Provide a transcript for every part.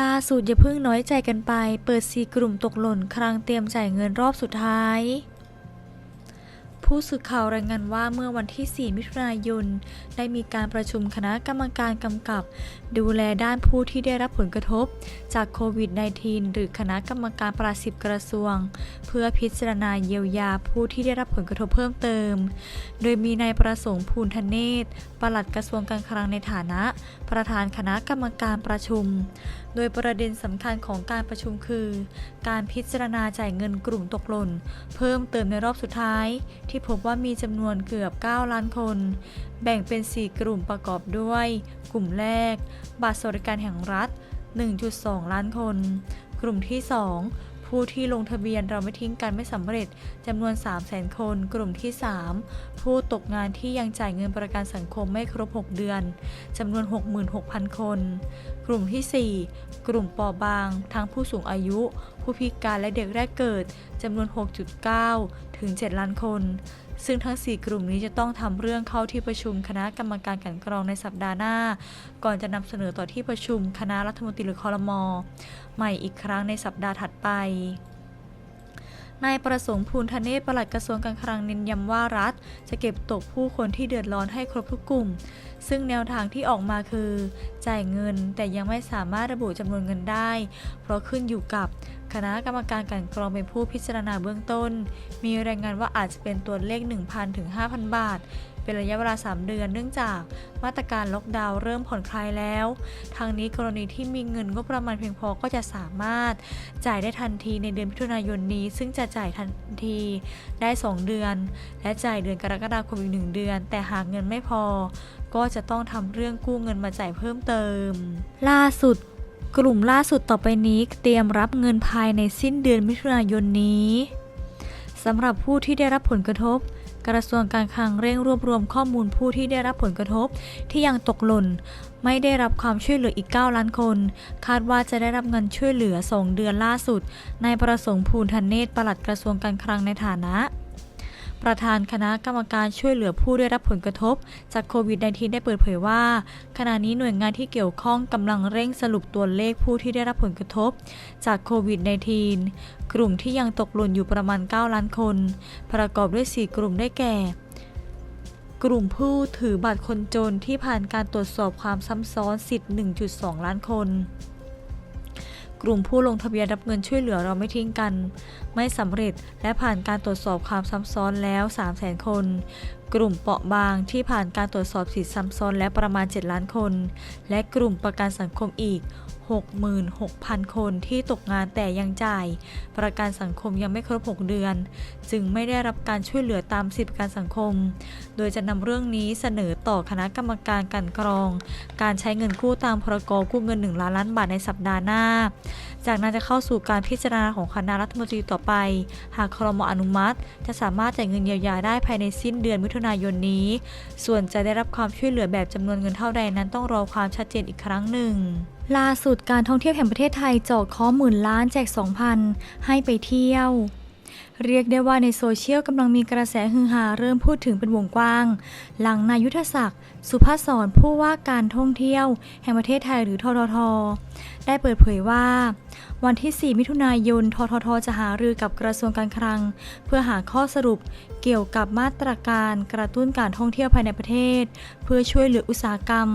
ล่าสุดอย่าเพิ่งน้อยใจกันไป เปิดซีกลุ่มตกหล่นครั้งเตรียมจ่ายเงินรอบสุดท้าย ผู้สื่อข่าวรายงานว่าเมื่อวันที่ 4 มิถุนายน ได้มีการประชุมคณะกรรมการกำกับ ดูแลด้านผู้ที่ได้รับผลกระทบ จากโควิด -19 หรือคณะกรรมการปราศิบกระทรวง เพื่อพิจารณาเยียวยาผู้ที่ได้รับผลกระทบเพิ่มเติม โดยมีนายประสงค์ภูลธเนศปลัดกระทรวงการคลังในฐานะ ประธานคณะกรรมการประชุม โดยประเด็นสำคัญของการประชุมคือ การพิจารณาจ่ายเงินกลุ่มตกหล่น เพิ่มเติมในรอบสุดท้ายที่พบว่ามีจำนวนเกือบ 9 ล้านคน แบ่งเป็น 4 กลุ่มประกอบด้วย กลุ่มแรก บัตรสวัสดิการแห่งรัฐ 1.2 ล้านคน กลุ่มที่ 2 ผู้ที่ลงทะเบียนเราไม่ทิ้งกันไม่สำเร็จจำนวน 300,000 คน กลุ่มที่ 3 ผู้ตกงานที่ยังจ่ายเงินประกันสังคมไม่ครบ 6 เดือนจำนวน 66,000 คน กลุ่มที่ 4 กลุ่มปอบาง ทั้งผู้สูงอายุ ผู้พิการและเด็กแรกเกิดจำนวน 6.9 ถึง 7 ล้านคน ซึ่งทั้ง 4 กลุ่มนี้จะต้องทำเรื่องเข้าที่ประชุมคณะกรรมการกันกรองในสัปดาห์หน้า ก่อนจะนำเสนอต่อที่ประชุมคณะรัฐมนตรีหรือคอรมอใหม่อีกครั้งในสัปดาห์ถัดไป นายประสงค์ภูลธเนศปลัดกระทรวงการคลังเน้นย้ำว่ารัฐ จะเก็บตกผู้คนที่เดือดร้อนให้ครบทุกกลุ่ม ซึ่งแนวทางที่ออกมาคือ จ่ายเงินแต่ยังไม่สามารถระบุจำนวนเงินได้ เพราะขึ้นอยู่กับคณะกรรมการการกรองเป็นผู้พิจารณาเบื้องต้น มีรายงานว่าอาจจะเป็นตัวเลข 1,000ถึง5,000 บาท เป็นระยะเวลา 3 เดือน เนื่องจากมาตรการล็อกดาวน์เริ่มผ่อนคลายแล้ว ทางนี้กรณีที่มีเงินงบประมาณเพียงพอก็จะสามารถจ่ายได้ทันทีในเดือนมิถุนายนนี้ ซึ่งจะจ่ายทันทีได้ 2 เดือน และจ่ายเดือนกรกฎาคมอีก 1 เดือน แต่หากเงินไม่พอ ก็จะต้องทำเรื่องกู้เงินมาจ่ายเพิ่มเติม ล่าสุดกลุ่มล่าสุดต่อไปนี้เตรียมรับเงินภายในสิ้นเดือนมิถุนายนนี้สำหรับผู้ที่ได้รับผลกระทบ กระทรวงการคลังเร่งรวบรวมข้อมูลผู้ที่ได้รับผลกระทบ ที่ยังตกหล่น ไม่ได้รับความช่วยเหลืออีก 9 ล้านคน คาดว่าจะได้รับเงินช่วยเหลือ 2 เดือนล่าสุดนายประสงค์ภูลธเนศปลัดกระทรวงการคลังในฐานะ ประธานคณะกรรมการช่วยเหลือผู้ได้รับผลกระทบ จากโควิด -19 ได้เปิดเผยว่า ขณะนี้หน่วยงานที่เกี่ยวข้องกำลังเร่งสรุปตัวเลขผู้ที่ได้รับผลกระทบ จากโควิด -19 กลุ่มที่ยังตกหล่นอยู่ประมาณ 9 ล้านคน ประกอบด้วย 4 กลุ่มได้แก่กลุ่มผู้ถือบัตรคนจนที่ผ่านการตรวจสอบความซ้ำซ้อนสิทธิ์ 1.2 ล้านคน กลุ่มผู้ลงทะเบียนรับเงินช่วยเหลือเราไม่ทิ้งกัน ไม่สำเร็จและผ่านการตรวจสอบความซ้ำซ้อนแล้ว 300,000 คน กลุ่มเปราะบางที่ผ่านการตรวจสอบสิทธิซ้ำซ้อนแล้วประมาณ 7 ล้านคน และกลุ่มประกันสังคมอีก 66,000 คนที่ตกงานแต่ยังจ่าย ประกันสังคมยังไม่ครบ 6 เดือน จึงไม่ได้รับการช่วยเหลือตามสิทธิประกันสังคม โดยจะนำเรื่องนี้เสนอต่อคณะกรรมการกันกรอง การใช้เงินกู้ตามพรกกู้เงิน 1 ล้านล้านบาทในสัปดาห์หน้า จากนั้นจะเข้าสู่การพิจารณาของคณะรัฐมนตรีต่อไป หากครมอนุมัติ จะสามารถจ่ายเงินเยียวยาได้ภายในสิ้นเดือนมิถุนายนนี้ ส่วนจะได้รับความช่วยเหลือแบบจำนวนเงินเท่าใดนั้นต้องรอความชัดเจนอีกครั้งหนึ่งล่าสุดการท่องเที่ยวแห่งประเทศไทยจอดข้อหมื่นล้านแจก 2,000 ให้ไปเที่ยว เรียกได้ว่าในโซเชียลกำลังมีกระแสฮือฮาเริ่มพูดถึงเป็นวงกว้าง หลังนายุทธศักดิ์ สุภาพสอนผู้ว่าการท่องเที่ยว แห่งประเทศไทยหรือททท ได้เปิดเผยว่า วันที่ 4 มิถุนายน ททท จะหารือกับกระทรวงการคลัง เพื่อหาข้อสรุปเกี่ยวกับมาตรการกระตุ้นการท่องเที่ยวภายในประเทศ เพื่อช่วยเหลืออุตสาหกรรม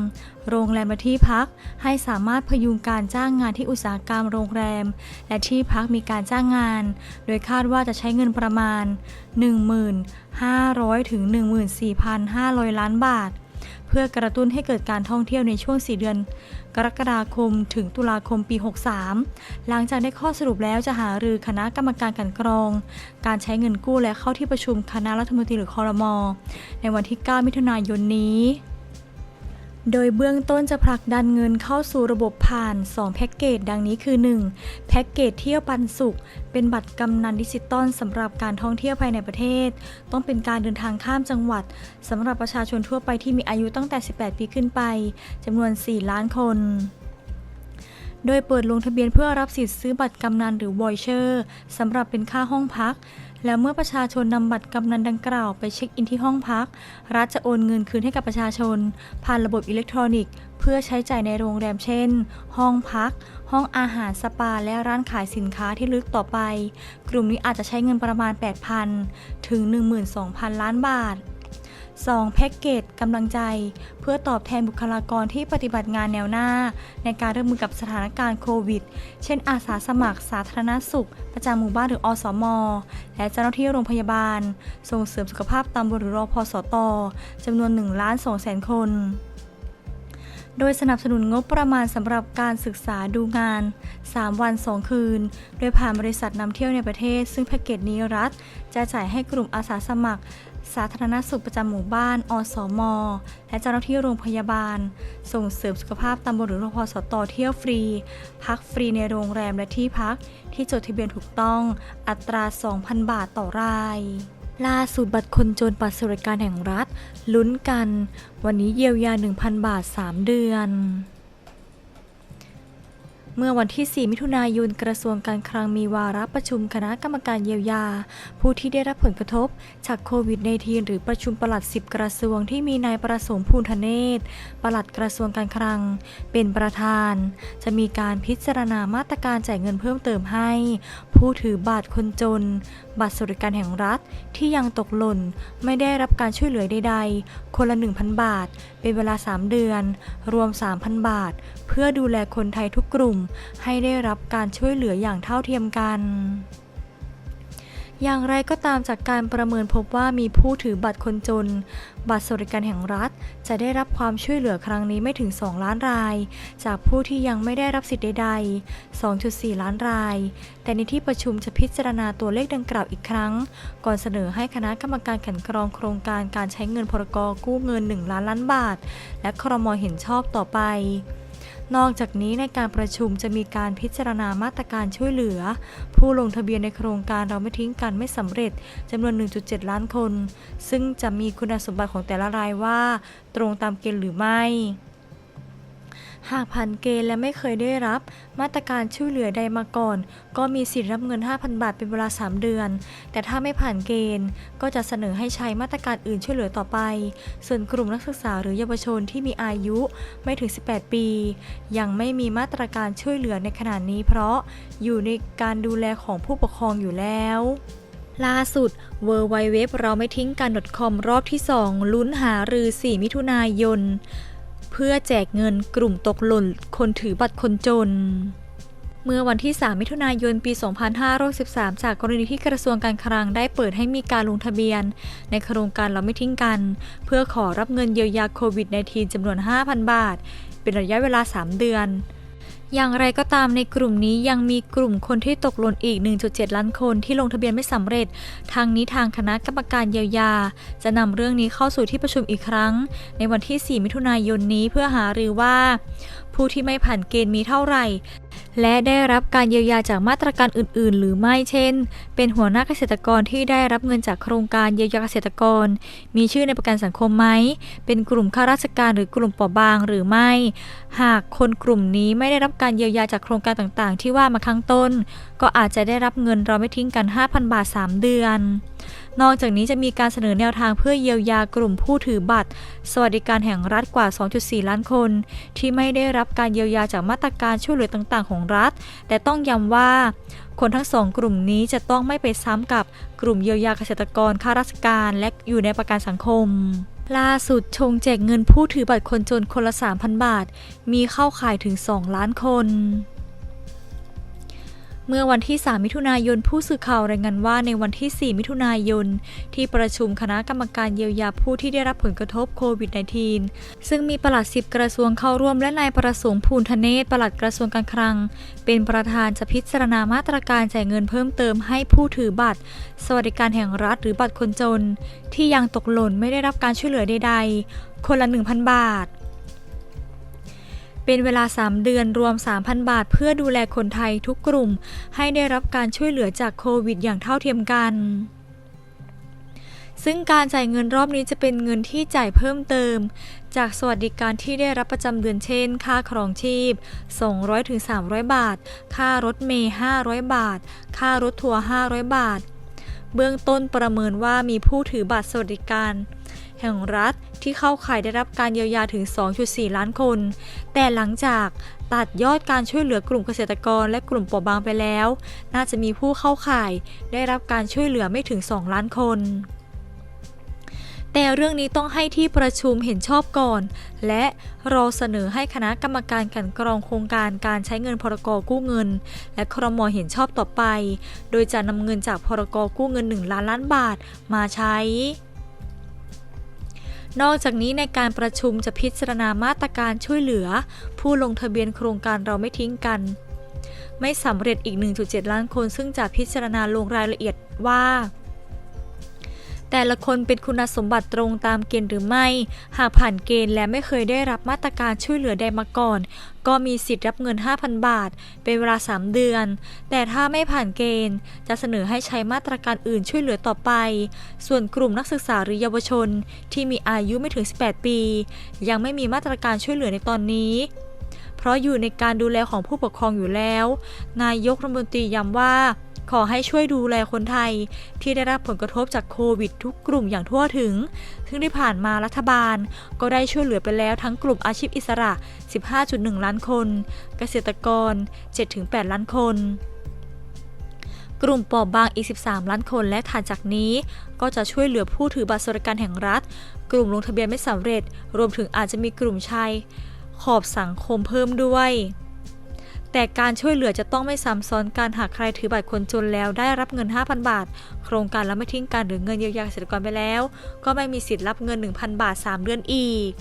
โรงแรมและที่พัก ให้สามารถพยุงการจ้างงานที่อุตสาหกรรมโรงแรม และที่พักมีการจ้างงาน โดยคาดว่าจะใช้เงินประมาณ 1,500 ถึง 14,500 ล้านบาท เพื่อกระตุ้นให้เกิดการท่องเที่ยวในช่วง 4 เดือน กรกฎาคมถึงตุลาคมปี 63 หลังจากได้ข้อสรุปแล้วจะหารือคณะกรรมการกันกรอง การใช้เงินกู้และเข้าที่ประชุมคณะรัฐมนตรีหรือคอรมอในวันที่ 9 มิถุนายนนี้ โดยเบื้องต้นจะผลักดันเงินเข้าสู่ระบบผ่าน 2 แพ็กเกจดังนี้คือ 1. แพ็กเกจเที่ยวปันสุข เป็นบัตรกำนันดิจิตอลสำหรับการท่องเที่ยวภายในประเทศ ต้องเป็นการเดินทางข้ามจังหวัดสำหรับประชาชนทั่วไปที่มีอายุตั้งแต่ 18 ปีขึ้นไปจำนวน 4 ล้านคน โดยเปิดลงทะเบียนเพื่อรับสิทธิ์ซื้อบัตรกำนันหรือวอยเชอร์สำหรับเป็นค่าห้องพัก แล้วเมื่อประชาชนนำบัตรกำนันดังกล่าวไปเช็คอินที่ห้องพัก รัฐจะโอนเงินคืนให้กับประชาชน ผ่านระบบอิเล็กทรอนิกส์ เพื่อใช้จ่ายในโรงแรมเช่น ห้องพัก ห้องอาหารสปาและร้านขายสินค้าที่ลึกต่อไป กลุ่มนี้อาจจะใช้เงินประมาณ 8,000 ถึง 12,000 ล้านบาท 2. แพ็กเกจกำลังใจ เพื่อตอบแทนบุคลากรที่ปฏิบัติงานแนวหน้า ในการรับมือกับสถานการณ์โควิด เช่น อาสาสมัคร สาธารณสุข ประจำหมู่บ้านหรืออสม และเจ้าหน้าที่โรงพยาบาล ส่งเสริมสุขภาพตำบลหรือรอพสตจำนวน1ล้าน2แสนคน โดยสนับสนุนงบประมาณสำหรับการศึกษาดูงาน 3 วัน 2 คืน โดยผ่านบริษัทนำเที่ยวในประเทศ ซึ่งแพ็กเกจนี้รัฐ จะจ่ายให้กลุ่มอาสาสมัคร สาธารณสุขประจำหมู่บ้าน อสม และเจ้าหน้าที่โรงพยาบาล ส่งเสริมสุขภาพตำบลหรือรพสตเที่ยวฟรี พักฟรีในโรงแรมและที่พักที่จดทะเบียนถูกต้อง อัตรา 2,000 บาทต่อรายล่าสุดบัตรคนจนบัตรสวัสดิการแห่งรัฐ ลุ้นกัน วันนี้เยียวยา 1,000 บาท 3 เดือน เมื่อวันที่ 4 มิถุนายน กระทรวงการคลังมีวาระประชุมคณะกรรมการเยียวยา ผู้ที่ได้รับผลกระทบ จากโควิด -19 หรือประชุมปลัด 10 กระทรวงที่มีนายประสงค์ภูนธเนศปลัดกระทรวงการคลัง เป็นประธาน จะมีการพิจารณามาตรการจ่ายเงินเพิ่มเติมให้ ผู้ถือบัตรคนจน บัตรสวัสดิการแห่งรัฐที่ยังตกหล่น ไม่ได้รับการช่วยเหลือใดๆ คนละ 1,000 บาท เป็นเวลา 3 เดือน รวม 3,000 บาท เพื่อดูแลคนไทยทุกกลุ่ม ให้ได้รับการช่วยเหลืออย่างเท่าเทียมกัน อย่างไรก็ตามจากการประเมินพบว่ามีผู้ถือบัตรคนจน บัตรสวัสดิการแห่งรัฐ จะได้รับความช่วยเหลือครั้งนี้ไม่ถึง 2 ล้านราย จากผู้ที่ยังไม่ได้รับสิทธิ์ใดๆ 2.4 ล้านราย แต่ในที่ประชุมจะพิจารณาตัวเลขดังกล่าวอีกครั้ง ก่อนเสนอให้คณะกรรมการกลันกรองโครงการการใช้เงินพรกกู้เงิน 1 ล้านล้านบาท และครมเห็นชอบต่อไป นอกจากนี้ในการประชุมจะมีการพิจารณามาตรการช่วยเหลือ ผู้ลงทะเบียนในโครงการเราไม่ทิ้งกันไม่สำเร็จจำนวน 1.7 ล้านคน ซึ่งจะมีคุณสมบัติของแต่ละรายว่า ตรงตามเกณฑ์หรือไม่ หากผ่านเกณฑ์และไม่เคยได้รับ มาตรการช่วยเหลือใดมาก่อน ก็มีสิทธิ์รับเงิน 5,000 บาทเป็นเวลา 3 เดือน แต่ถ้าไม่ผ่านเกณฑ์ ก็จะเสนอให้ใช้มาตรการอื่นช่วยเหลือต่อไป ส่วนกลุ่มนักศึกษาหรือเยาวชนที่มีอายุไม่ถึง 18 ปี ยังไม่มีมาตรการช่วยเหลือในขณะนี้ เพราะอยู่ในการดูแลของผู้ปกครองอยู่แล้วล่าสุด w w w เราไม่ทิ้งกัน .com รอบที่ 2 ลุ้นหารือ 4 มิถุนายน เพื่อแจกเงินกลุ่มตกหล่นคนถือบัตรคนจน เมื่อวันที่ 3 มิถุนายน ปี 2513 จากกรณีที่กระทรวงการคลังได้เปิดให้มีการลงทะเบียน ในโครงการเราไม่ทิ้งกัน เพื่อขอรับเงินเยียวยาโควิด -19 จำนวน 5,000 บาท เป็นระยะเวลา 3 เดือน อย่างไรก็ตามในกลุ่มนี้ยังมีกลุ่มคนที่ตกหล่นอีก 1.7 ล้านคนที่ลงทะเบียนไม่สำเร็จ ทางนี้ทางคณะกรรมการเยียวยา จะนำเรื่องนี้เข้าสู่ที่ประชุมอีกครั้ง ในวันที่ 4 มิถุนายนนี้เพื่อหารือว่าผู้ที่ไม่ผ่านเกณฑ์มีเท่าไหร่ และได้รับการเยียวยาจากมาตรการอื่น ๆ หรือไม่เช่น เป็นหัวหน้าเกษตรกรที่ได้รับเงินจากโครงการเยียวยาเกษตรกร มีชื่อในประกันสังคมไหม เป็นกลุ่มข้าราชการหรือกลุ่มเปราะบางหรือไม่ หากคนกลุ่มนี้ไม่ได้รับการเยียวยาจากโครงการต่าง ๆ ที่ว่ามาข้างต้น ก็อาจจะได้รับเงินเราไม่ทิ้งกัน 5,000 บาท 3 เดือน นอกจากนี้จะมีการเสนอแนวทางเพื่อเยียวยากลุ่มผู้ถือบัตร สวัสดิการแห่งรัฐกว่า 2.4 ล้านคน ที่ไม่ได้รับการเยียวยาจากมาตรการช่วยเหลือต่างๆ ของรัฐ แต่ต้องย้ำว่า คนทั้งสองกลุ่มนี้จะต้องไม่ไปซ้ำกับกลุ่มเยียวยาเกษตรกรข้าราชการ และอยู่ในประกันสังคมล่าสุดชงแจกเงินผู้ถือบัตรคนจนคนละ 3,000 บาท มีเข้าข่ายถึง 2 ล้านคน เมื่อวันที่ 3 มิถุนายน ผู้สื่อข่าวรายงานว่าในวันที่ 4 มิถุนายน ที่ประชุมคณะกรรมการเยียวยาผู้ที่ได้รับผลกระทบโควิด -19 ซึ่งมีปลัดสิบกระทรวงเข้าร่วมและนายประสงค์ภูลธเนศปลัดกระทรวงการคลัง เป็นประธานจะพิจารณามาตรการจ่ายเงินเพิ่มเติมให้ผู้ถือบัตร สวัสดิการแห่งรัฐหรือบัตรคนจน ที่ยังตกหล่นไม่ได้รับการช่วยเหลือใดๆ คนละ 1,000 บาท เป็นเวลา 3 เดือนรวม 3,000 บาท เพื่อดูแลคนไทยทุกกลุ่ม ให้ได้รับการช่วยเหลือจากโควิดอย่างเท่าเทียมกันซึ่งการจ่ายเงินรอบนี้จะเป็นเงินที่จ่ายเพิ่มเติม จากสวัสดิการที่ได้รับประจำเดือนเช่น ค่าครองชีพ 200-300 บาท ค่ารถเมล์500 บาท ค่ารถทัวร์500 บาท เบื้องต้นประเมินว่ามีผู้ถือบัตรสวัสดิการ แห่งรัฐที่เข้าข่ายได้รับการเยียวยาถึง 2.4 ล้านคน แต่หลังจากตัดยอดการช่วยเหลือกลุ่มเกษตรกรและกลุ่มเปราะบางไปแล้ว น่าจะมีผู้เข้าข่ายได้รับการช่วยเหลือไม่ถึง 2 ล้านคนแต่เรื่องนี้ต้องให้ที่ประชุมเห็นชอบก่อน และรอเสนอให้คณะกรรมการกันกรองโครงการการใช้เงินพรกกู้เงิน และครมเห็นชอบต่อไป โดยจะนำเงินจากพรกกู้เงิน 1 ล้านล้านบาทมาใช้ นอกจากนี้ในการประชุมจะพิจารณามาตรการช่วยเหลือ ผู้ลงทะเบียนโครงการเราไม่ทิ้งกัน ไม่สำเร็จอีก 1.7 ล้านคนซึ่งจะพิจารณาลงรายละเอียดว่า แต่ละคนเป็นคุณสมบัติตรงตามเกณฑ์หรือไม่ หากผ่านเกณฑ์และไม่เคยได้รับมาตรการช่วยเหลือใดมาก่อน ก็มีสิทธิ์รับเงิน 5,000 บาท เป็นเวลา 3 เดือน แต่ถ้าไม่ผ่านเกณฑ์ จะเสนอให้ใช้มาตรการอื่นช่วยเหลือต่อไป ส่วนกลุ่มนักศึกษาหรือเยาวชน ที่มีอายุไม่ถึง 18 ปี ยังไม่มีมาตรการช่วยเหลือในตอนนี้เพราะอยู่ในการดูแลของผู้ปกครองอยู่แล้ว นายกรัฐมนตรีย้ำว่า ขอให้ช่วยดูแลคนไทย ที่ได้รับผลกระทบจากโควิดทุกกลุ่มอย่างทั่วถึง ซึ่งที่ผ่านมารัฐบาล ก็ได้ช่วยเหลือไปแล้วทั้งกลุ่มอาชีพอิสระ 15.1 ล้านคน เกษตรกร 7-8 ล้านคนกลุ่มเปราะบางอีก 13 ล้านคน และถัดจากนี้ก็จะช่วยเหลือผู้ถือบัตรสวัสดิการแห่งรัฐ กลุ่มลงทะเบียนไม่สำเร็จ รวมถึงอาจจะมีกลุ่มชายขอบสังคมเพิ่มด้วย แต่การช่วยเหลือจะต้องไม่ซ้ำซ้อนการหากใครถือบัตรคนจนแล้วได้รับเงิน 5,000 บาท โครงการแล้วไม่ทิ้งการหรือเงินเยียวยาเกษตรกรไปแล้ว ก็ไม่มีสิทธิ์รับเงิน 1,000 บาท 3 เดือนอีก